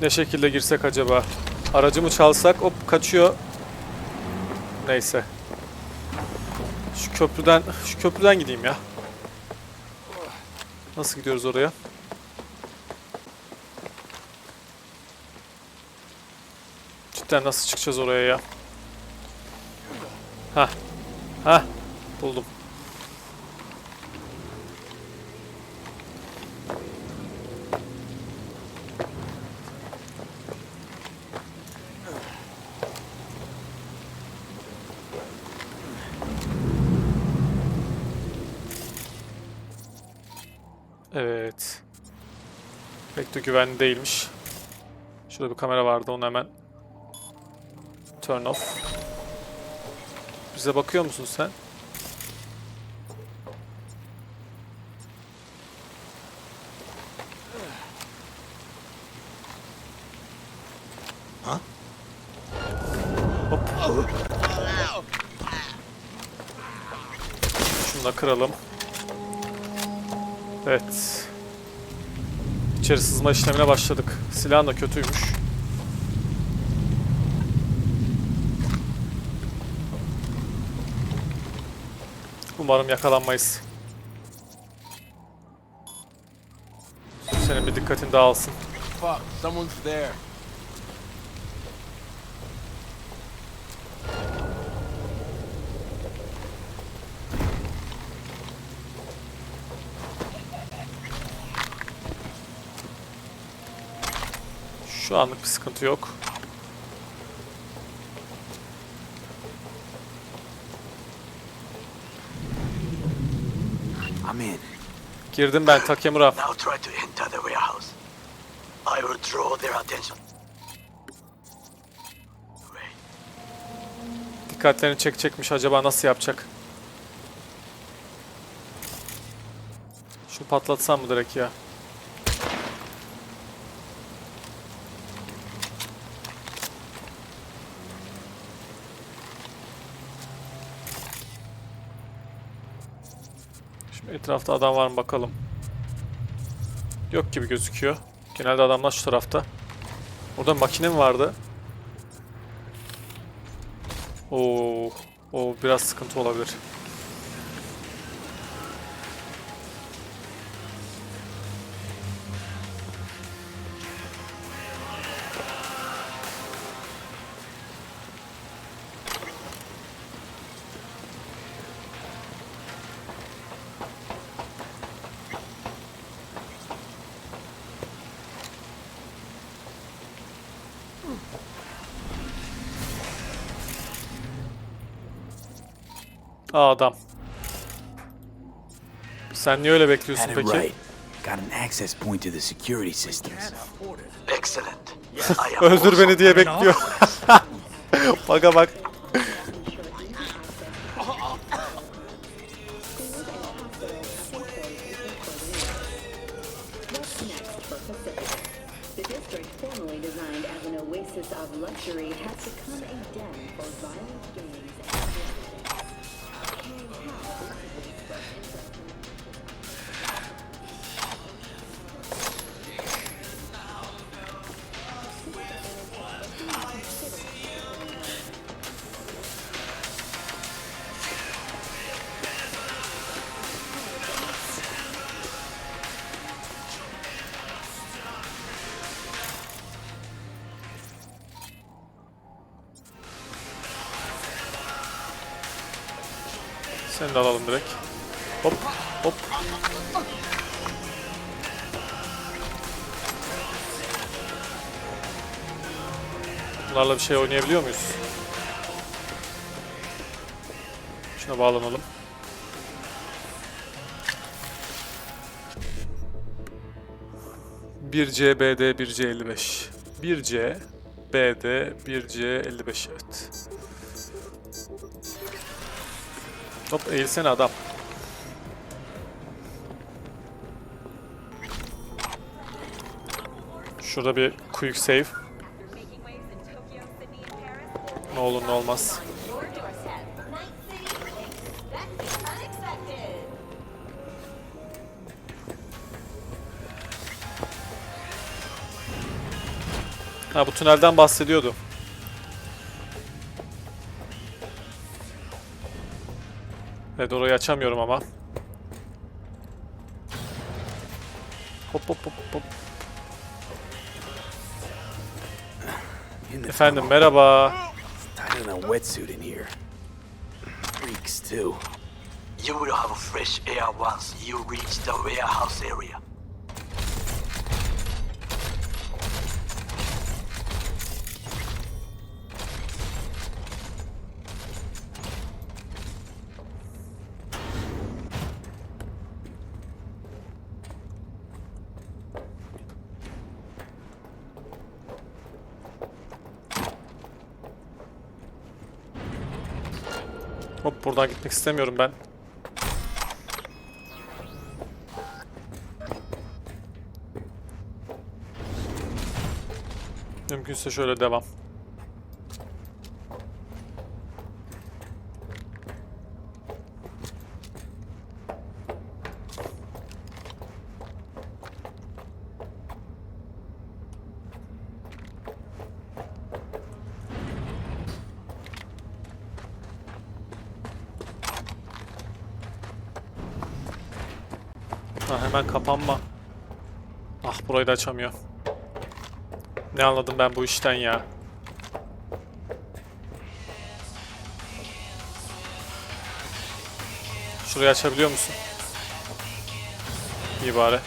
Ne şekilde girsek acaba? Aracımı çalsak hop kaçıyor. Neyse. Şu köprüden şu köprüden gideyim ya. Nasıl gidiyoruz oraya? Cidden nasıl çıkacağız oraya ya? Ha. Ha. Buldum. Evet. Pek de güvenli değilmiş. Şurada bir kamera vardı onu hemen turn off. Bize bakıyor musun sen? Ha? Şunu da kıralım. Evet. İçeri sızma işlemine başladık. Silahın da kötüymüş. Umarım yakalanmayız. Senin bir dikkatin dağılsın. Fuck, someone's there. Şu anlık bir sıkıntı yok. I'm in. Girdim ben Takemura. Now try to enter the warehouse. I will draw their attention. Dikkatlerini çekecekmiş acaba nasıl yapacak? Şu patlatsam mı direkt ya? Şimdi etrafta adam var mı bakalım. Yok gibi gözüküyor. Genelde adamlar şu tarafta. Orada makine mi vardı? Oo, o biraz sıkıntı olabilir. Aa adam. Sen niye öyle bekliyorsun Had it peki? right. Got an access point to the security systems. excellent. I am Öldür beni diye bekliyor. Baka bak. Seni de alalım direkt. Hop hop. Bunlarla bir şey oynayabiliyor muyuz? Şuna bağlanalım. Bir C, BD, 1 C 55. 1 C, BD, 1 C 55 evet. Hop eğilsene adam. Şurada bir quick save. Ne olur ne olmaz. Ha bu tünelden bahsediyordu. Evet orayı açamıyorum ama. Hop hop hop hop. In Efendim merhaba. Than a wetsuit in here. Reeks too. You will have fresh air once you reach the warehouse area. Hop buradan gitmek istemiyorum ben. Mümkünse şöyle devam. Ha, hemen kapanma. Ah burayı da açamıyor. Ne anladım ben bu işten ya. Şurayı açabiliyor musun? İyi bari.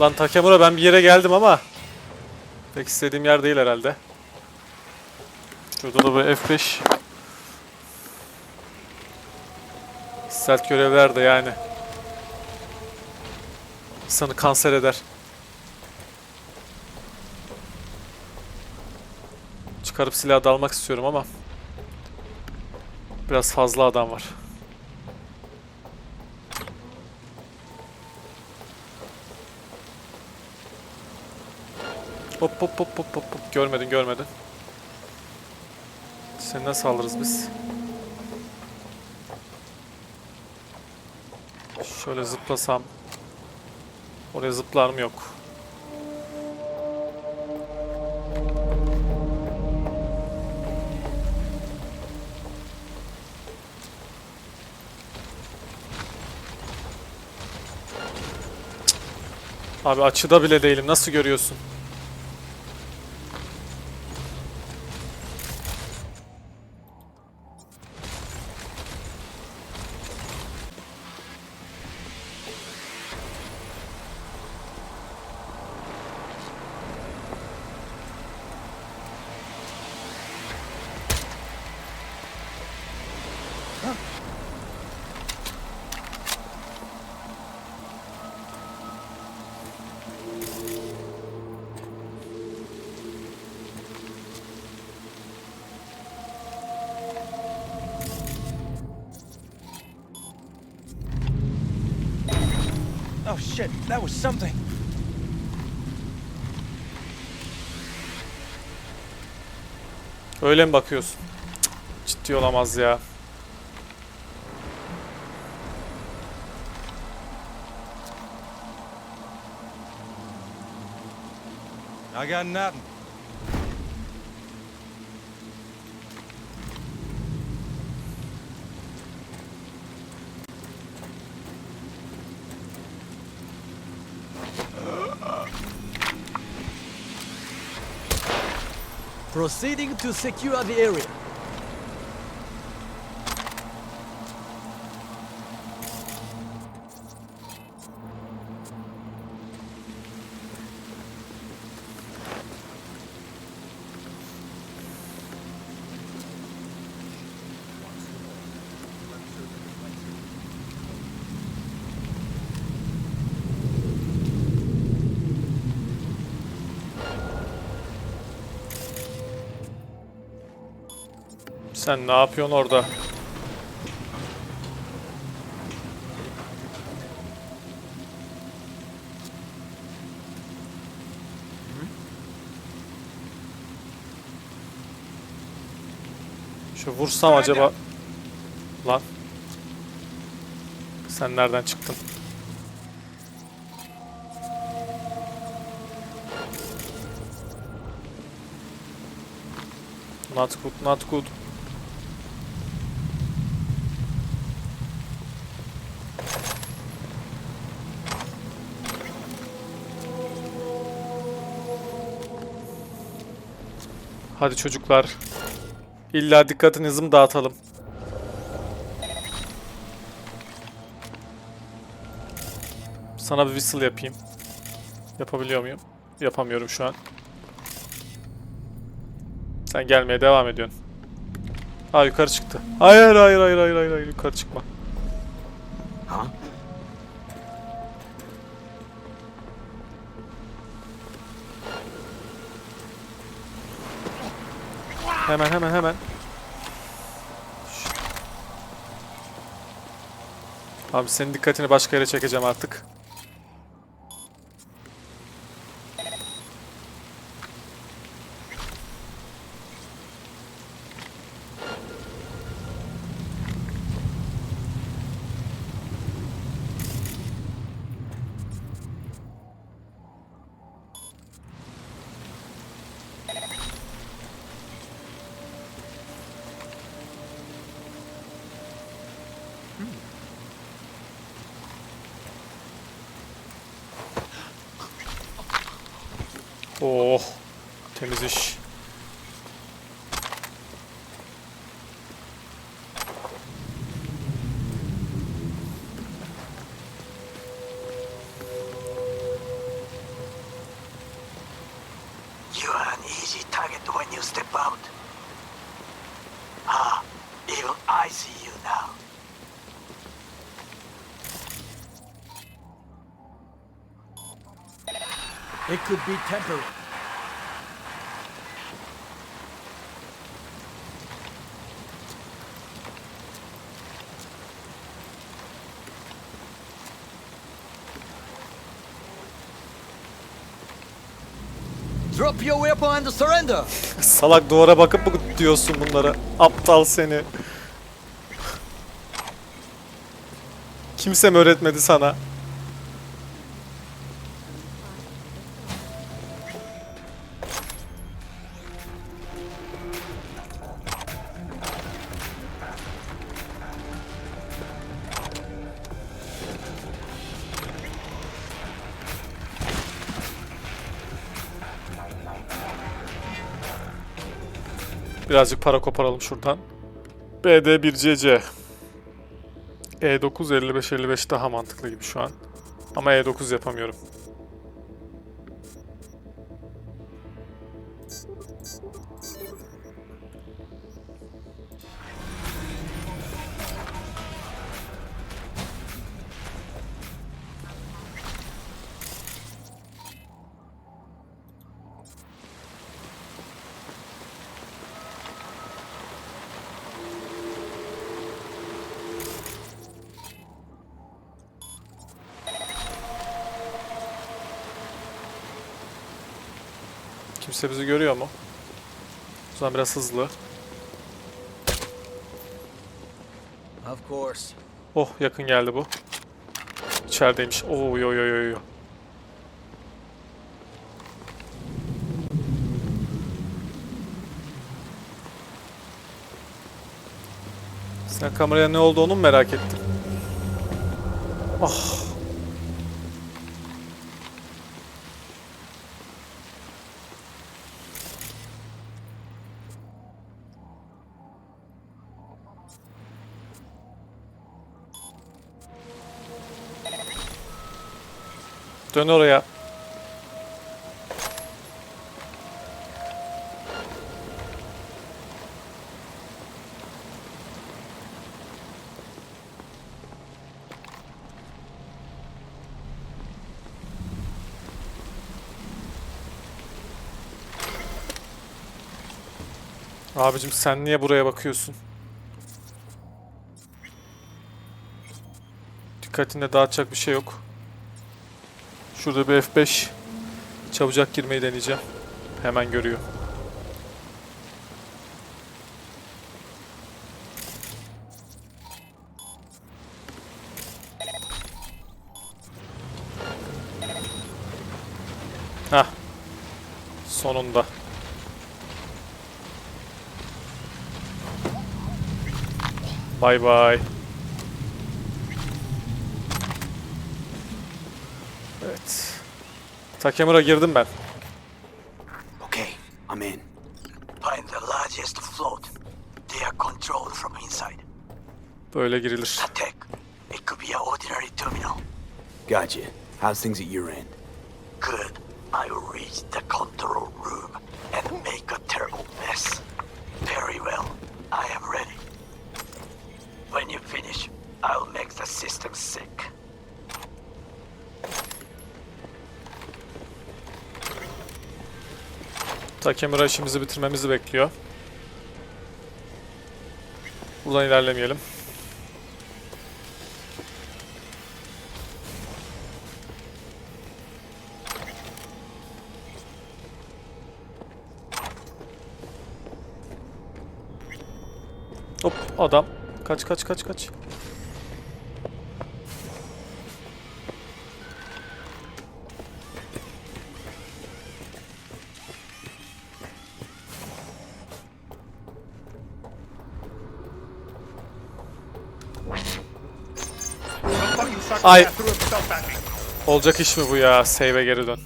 Lan Takemura ben bir yere geldim ama pek istediğim yer değil herhalde. Şurada da bir F5 Sert görevler de yani. İnsanı kanser eder. Çıkarıp silah dalmak istiyorum ama biraz fazla adam var. Hop hop hop hop hop hop görmedin görmedin. Seni nasıl alırız biz? Şöyle zıplasam. Oraya zıplar mı yok. Abi açıda bile değilim. Nasıl görüyorsun? Oh shit, that was something. Öyle mi bakıyorsun? Cık, Ciddi olamaz ya. Got nothing. Proceeding to secure the area. sen ne yapıyorsun orada? Şu vursam acaba... Lan. Sen nereden çıktın? Not good, not good. Hadi çocuklar. İlla dikkatinizi mi dağıtalım? Sana bir whistle yapayım. Yapabiliyor muyum? Yapamıyorum şu an. Sen gelmeye devam ediyorsun. Aa yukarı çıktı. Hayır hayır hayır hayır hayır, hayır. yukarı çıkma. Huh? Hemen hemen hemen. Abi senin dikkatini başka yere çekeceğim artık. Oh. Temiz iş. You are an easy target when you step out. Ah, even I see you now. It could be temporary. Drop your weapon and surrender. Salak duvara bakıp mı diyorsun bunları? Aptal seni. Kimse mi öğretmedi sana? Birazcık para koparalım şuradan. BD1CC. E9 55 55 daha mantıklı gibi şu an. Ama E9 yapamıyorum. Kimse bizi görüyor mu? O zaman biraz hızlı. Of course. Oh yakın geldi bu. İçerideymiş. Oo yo yo yo yo. Sen kameraya ne olduğunu mu merak ettin? Ah. Dön oraya. Abicim sen niye buraya bakıyorsun? Dikkatinde dağıtacak bir şey yok. Şurada bir F5 çabucak girmeyi deneyeceğim. Hemen görüyor. Hah. Sonunda. Bay bay. Takemura girdim ben. Okay, I'm in. Find the largest float. They are controlled from inside. Böyle girilir. Attack. It could be an ordinary terminal. Gotcha. How's things at your end? Good. I will reach the control room Takemura işimizi bitirmemizi bekliyor. Buradan ilerlemeyelim. Hop adam. Kaç kaç kaç kaç. Ay. Olacak iş mi bu ya? Save'e geri dön.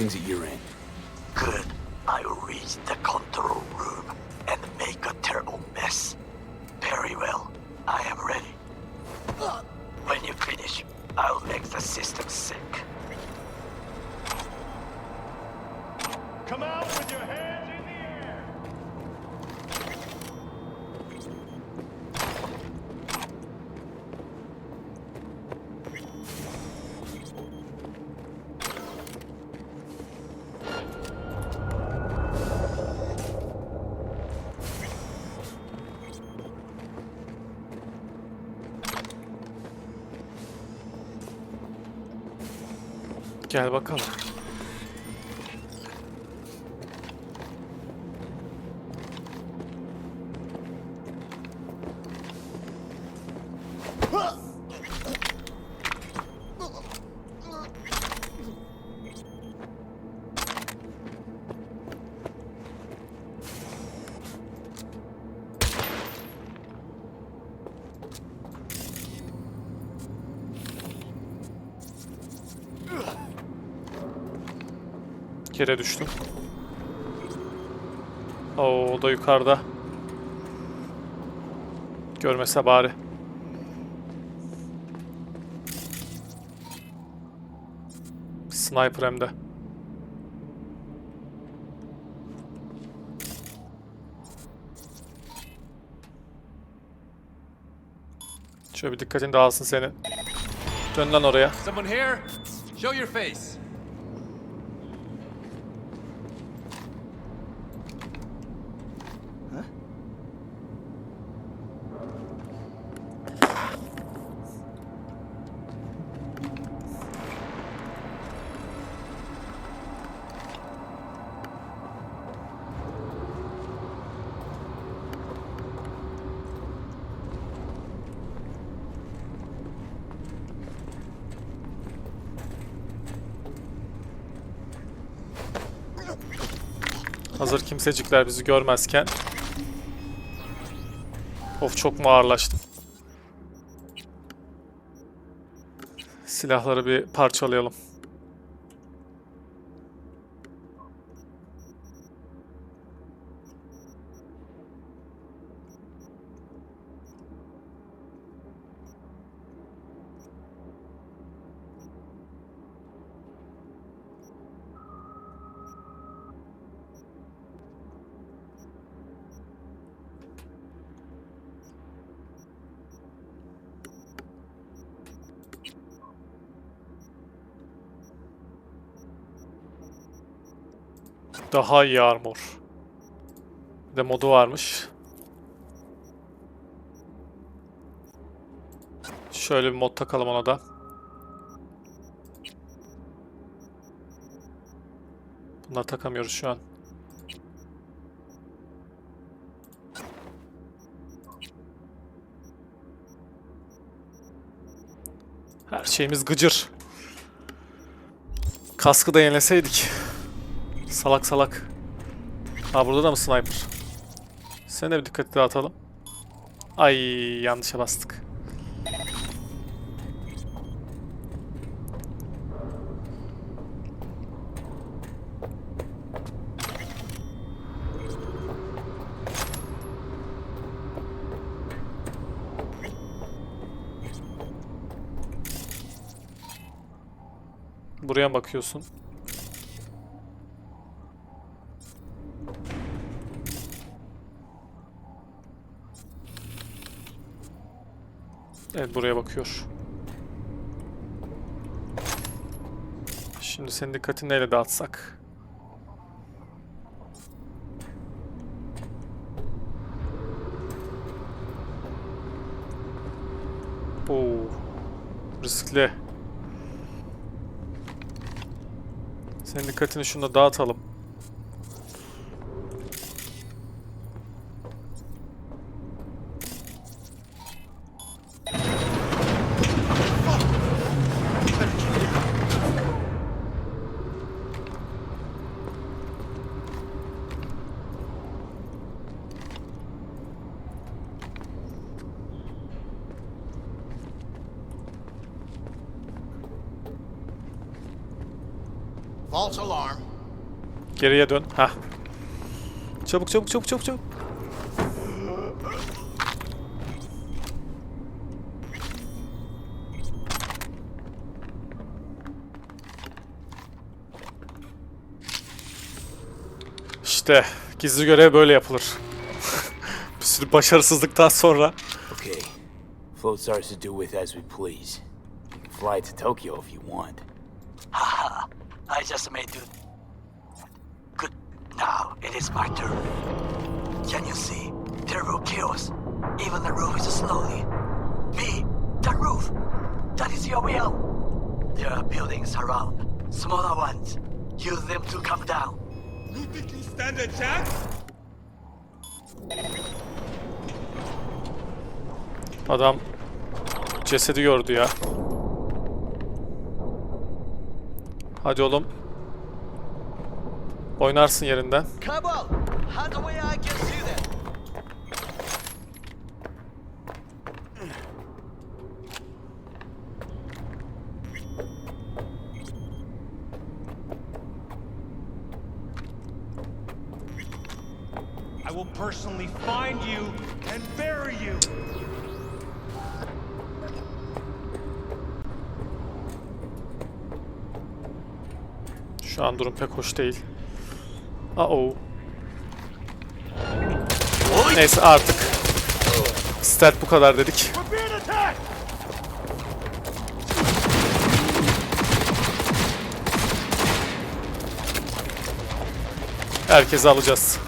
Things at your end? Good. I will reach the control room and make a terrible mess. Very well. I am ready. When you finish, I'll make the system sick. Come out with your hands Gel bakalım. Yere düştüm. Oo, o da yukarıda. Görmese bari. Sniper hem de. Şöyle bir dikkatin dağılsın senin. Dön lan oraya. Someone here? Show your face. Hazır kimsecikler bizi görmezken. Of çok mu ağırlaştım. Silahları bir parçalayalım. Daha iyi armor. Bir de modu varmış. Şöyle bir mod takalım ona da. Bunları takamıyoruz şu an. Her şeyimiz gıcır. Kaskı da yenileseydik. Salak salak. Ha burada da mı sniper? Sen de bir dikkati dağıtalım. Ay yanlışa bastık. Buraya bakıyorsun? Evet buraya bakıyor. Şimdi senin dikkatini neyle dağıtsak? Oo, riskli. Senin dikkatini şunda dağıtalım. Geriye dön. Ha. Çabuk çabuk çabuk çabuk çabuk. İşte gizli görev böyle yapılır. Bir sürü başarısızlıktan sonra. Okay. Float's ours to do with as we please. You can fly to Tokyo if you want. Haha, I just made you. Good. Now it is my turn. Can you see? Terrible chaos. Even the roof is slowly. Me, the roof. That is your way out. There are buildings around. Smaller ones. Use them to come down. You think you stand a chance? Adam cesedi gördü ya. Hadi oğlum. Oynarsın yerinden. I will personally find you and bury you. Şu an durum pek hoş değil. Uh-oh. Neyse artık. Stat bu kadar dedik. Herkesi alacağız.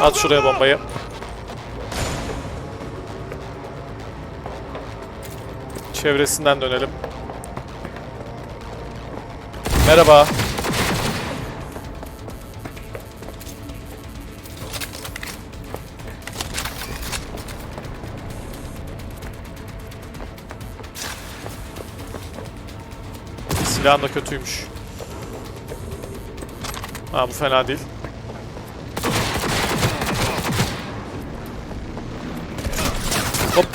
At şuraya bombayı. Çevresinden dönelim. Merhaba. Silahın da kötüymüş. Ha bu fena değil. Hop.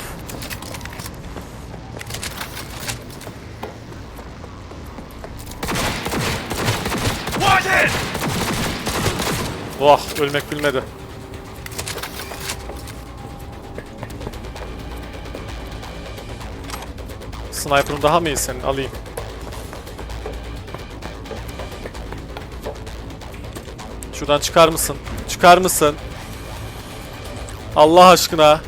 Watch it! Vah ölmek bilmedi. Sniper'ın daha mı iyi senin? Alayım. Şuradan çıkar mısın? Çıkar mısın? Allah aşkına.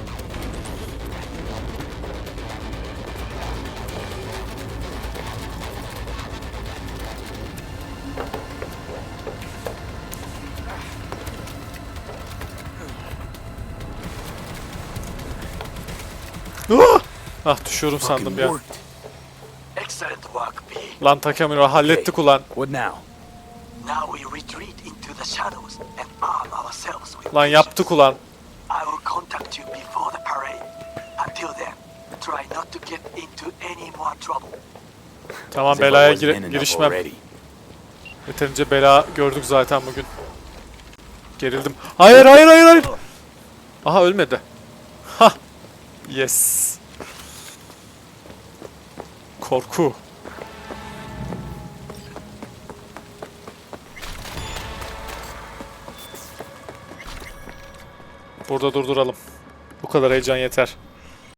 Ah! Ah düşüyorum sandım ya. Excellent work, B. Lan Takamura hallettik ulan. What now? Now we retreat into the shadows and arm ourselves with Lan yaptık ulan. I will contact you before the parade. Until then, try not to get into any more trouble. Tamam belaya enough girişmem. Yeterince bela gördük zaten bugün. Gerildim. Hayır hayır hayır hayır. Aha ölmedi. Ha. Yes. Korku. Burada durduralım. Bu kadar heyecan yeter.